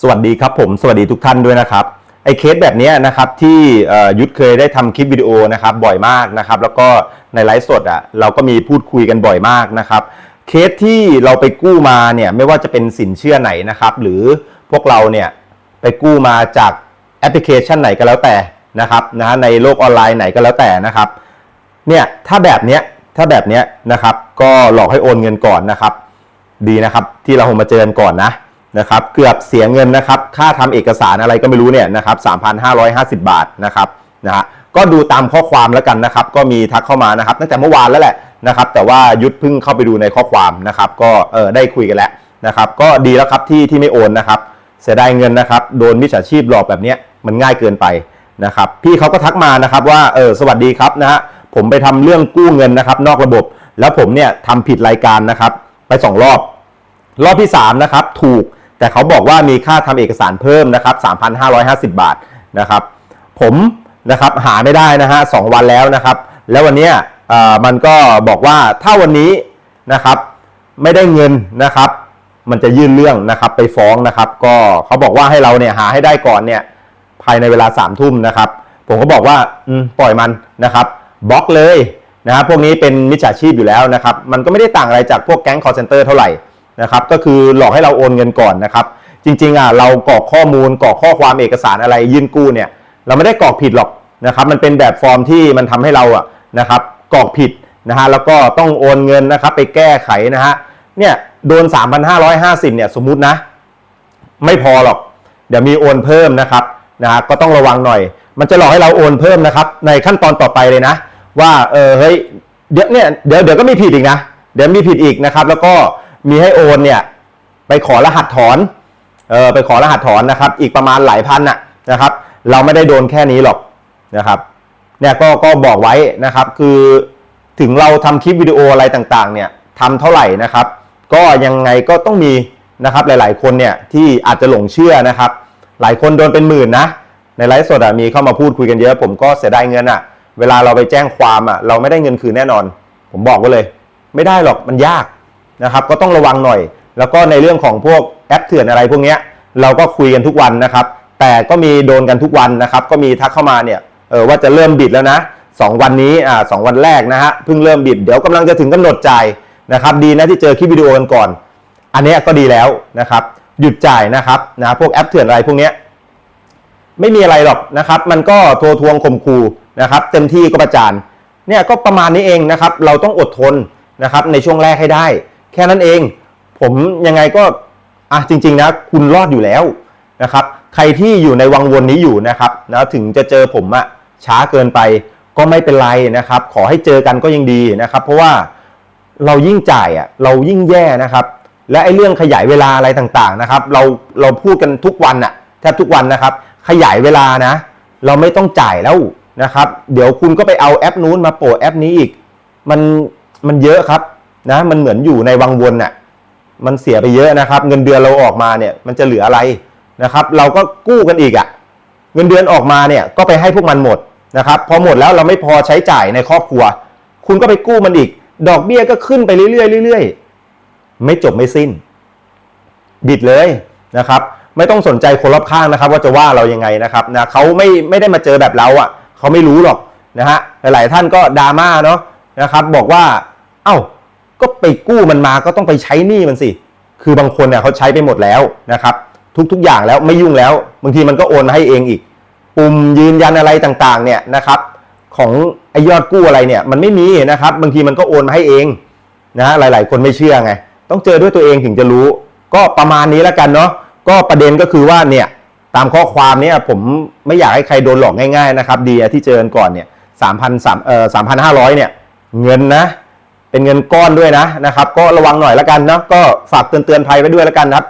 สวัสดีครับผมสวัสดีทุกท่านด้วยนะครับไอ้เคสแบบนี้นะครับที่ยุทธเคยได้ทำคลิปวิดีโอนะครับบ่อยมากนะครับ แล้วก็ในไลฟ์สดอะเราก็มีพูดคุยกันบ่อยมากนะครับ เคสที่เราไปกู้มาเนี่ยไม่ว่าจะเป็นสินเชื่อไหนนะครับ หรือพวกเราเนี่ยไปกู้มาจากแอปพลิเคชันไหนก็แล้วแต่นะครับนะฮะในโลกออนไลน์ไหนก็แล้วแต่นะครับเนี่ยถ้าแบบเนี้ยถ้าแบบเนี้ยนะครับ ก็หลอกให้โอนเงินก่อนนะครับ ดีนะครับที่เรามาเจอกันก่อนนะ นะครับเกือบเสียเงินนะครับค่าทำเอกสารอะไรก็ไม่รู้เนี่ยนะครับ3,550 บาทนะครับนะฮะก็ดูตามข้อความแล้วกันนะครับ ก็มีทักเข้ามานะครับตั้งแต่เมื่อวานแล้วแหละนะครับ แต่ว่ายุทธเพิ่งเข้าไปดูในข้อความนะครับ ก็เออได้คุยกันแล้วนะครับ ก็ดีแล้วครับที่ที่ไม่โอนนะครับ เสียดายเงินนะครับ โดนมิจฉาชีพหลอกแบบนี้มันง่ายเกินไปนะครับ พี่เขาก็ทักมานะครับว่าเออสวัสดีครับนะฮะผมไปทำเรื่องกู้เงินนะครับ นอกระบบ แล้วผมเนี่ยทำผิดรายการนะครับ ไปสองรอบ รอบที่3นะครับถูก แต่เขาบอกว่ามีค่าทำเอกสารเพิ่มนะครับ3,550 บาทนะครับ ผมนะครับหาไม่ได้นะฮะสองวันแล้วนะครับ แล้ววันเนี้ยอ่อมันก็บอกว่าถ้าวันนี้นะครับไม่ได้เงินนะครับ มันจะยื่นเรื่องนะครับไปฟ้องนะครับ ก็เขาบอกว่าให้เราเนี่ยหาให้ได้ก่อนเนี่ยภายในเวลา3ามทุ่มนะครับ ผมก็บอกว่าปล่อยมันนะครับบล็อกเลยนะครับพวกนี้เป็นมิจฉาชีพอยู่แล้วนะครับ มันก็ไม่ได้ต่างอะไรจากพวกแก๊ง call center เท่าไหร่ นะครับก็คือหลอกให้เราโอนเงินก่อนนะครับจริงๆอะเรากรอกข้อมูลกรอกข้อความเอกสารอะไรยื่นกู้เนี่ยเราไม่ได้กรอกผิดหรอกนะครับมันเป็นแบบฟอร์มที่มันทำให้เราอะนะครับกรอกผิดนะฮะแล้วก็ต้องโอนเงินนะครับไปแก้ไขนะฮะเนี่ยโดน 3,550เนี่ยสมมุตินะ ไม่พอหรอก เดี๋ยวมีโอนเพิ่มนะครับนะฮะก็ต้องระวังหน่อย มันจะหลอกให้เราโอนเพิ่มนะครับ ในขั้นตอนต่อไปเลยนะ ว่าเออเฮ้ยเดี๋ยวเนี่ยเดี๋ยวเดี๋ยวก็มีผิดอีกนะ เดี๋ยวมีผิดอีกนะครับ แล้วก็ มีให้โอนเนี่ยไปขอรหัสถอนเออไปขอรหัสถอนนะครับ อีกประมาณหลายพันน่ะนะครับ เราไม่ได้โดนแค่นี้หรอกนะครับเนี่ยก็ก็บอกไว้นะครับคือถึงเราทำคลิปวิดีโออะไรต่างๆเนี่ยทำเท่าไหร่นะครับ ก็ยังไงก็ต้องมีนะครับหลายๆคนเนี่ยที่อาจจะหลงเชื่อนะครับ หลายคนโดนเป็นหมื่นนะ ในไลฟ์สดมีเข้ามาพูดคุยกันเยอะ ผมก็เสียดายเงินอะเวลาเราไปแจ้งความอะเราไม่ได้เงินคืนแน่นอน ผมบอกไว้เลย ไม่ได้หรอกมันยาก นะครับก็ต้องระวังหน่อย แล้วก็ในเรื่องของพวกแอปเถื่อนอะไรพวกนี้เราก็คุยกันทุกวันนะครับ แต่ก็มีโดนกันทุกวันนะครับ ก็มีทักเข้ามาเนี่ยเออว่าจะเริ่มบิดแล้วนะสองวันนี้อ่าสองวันแรกนะฮะเพิ่งเริ่มบิดเดี๋ยวกำลังจะถึงกำหนดจ่ายนะครับดีนะที่เจอคลิปวิดีโอกันก่อน อันนี้ก็ดีแล้วนะครับ หยุดจ่ายนะครับนะพวกแอปเถื่อนอะไรพวกนี้ไม่มีอะไรหรอกนะครับ มันก็โทรทวงข่มขู่นะครับ เต็มที่ก็ประจานเนี่ยก็ประมาณนี้เองนะครับ เราต้องอดทนนะครับในช่วงแรกให้ได้ แค่นั้นเอง ผมยังไงก็อะจริง ๆ นะ คุณรอดอยู่แล้วนะครับ ใครที่อยู่ในวังวนนี้อยู่นะครับนะถึงจะเจอผมอะช้าเกินไปก็ไม่เป็นไรนะครับ ขอให้เจอกันก็ยังดีนะครับ เพราะว่าเรายิ่งจ่ายอะเรายิ่งแย่นะครับ และไอ้เรื่องขยายเวลาอะไรต่างๆนะครับ เราเราพูดกันทุกวันอะแทบทุกวันนะครับ ขยายเวลานะ เราไม่ต้องจ่ายแล้วนะครับ เดี๋ยวคุณก็ไปเอาแอปนู้นมาโปะแอปนี้อีก มันมันเยอะครับ นะมันเหมือนอยู่ในวังวนน่ะมันเสียไปเยอะนะครับ เงินเดือนเราออกมาเนี่ยมันจะเหลืออะไรนะครับ เราก็กู้กันอีกอะ่ะเงินเดือนออกมาเนี่ยก็ไปให้พวกมันหมดนะครับพอหมดแล้วเราไม่พอใช้จ่ายในครอบครัว คุณก็ไปกู้มันอีก ดอกเบี้ยก็ขึ้นไปเรื่อยๆเรื่อยๆไม่จบไม่สิ้น บิดเลยนะครับ ไม่ต้องสนใจคนรอบข้างนะครับ ว่าจะว่าเรายังไงนะครับนะเขาไม่ไม่ได้มาเจอแบบเราอะเขาไม่รู้หรอกนะฮะหลายๆท่านก็ดราม่าเนาะนะครับ บอกว่า เอ้า ก็ไปกู้มันมาก็ต้องไปใช้หนี้มันสิ คือบางคนเนี่ยเขาใช้ไปหมดแล้วนะครับ ทุกๆอย่างแล้วไม่ยุ่งแล้ว บางทีมันก็โอนให้เองอีก ปุ่มยืนยันอะไรต่างๆ เนี่ยนะครับ ของไอยอดกู้อะไรเนี่ย มันไม่มีนะครับ บางทีมันก็โอนมาให้เองนะหลาย ๆ คนไม่เชื่อไง ต้องเจอด้วยตัวเองถึงจะรู้ ก็ประมาณนี้แล้วกันเนาะก็ประเด็นก็คือว่าเนี่ยตามข้อความเนี่ยผมไม่อยากให้ใครโดนหลอกง่าย ๆ นะครับ ดีที่เจอันก่อนเนี่ยสามพันสามเอ่อสามพันห้าร้อยเนี่ยเงินนะ เป็นเงินก้อนด้วยนะนะครับ ก็ระวังหน่อยละกันเนาะก็ฝากเตือนเตือนภัยไว้ด้วยละกันนะครับ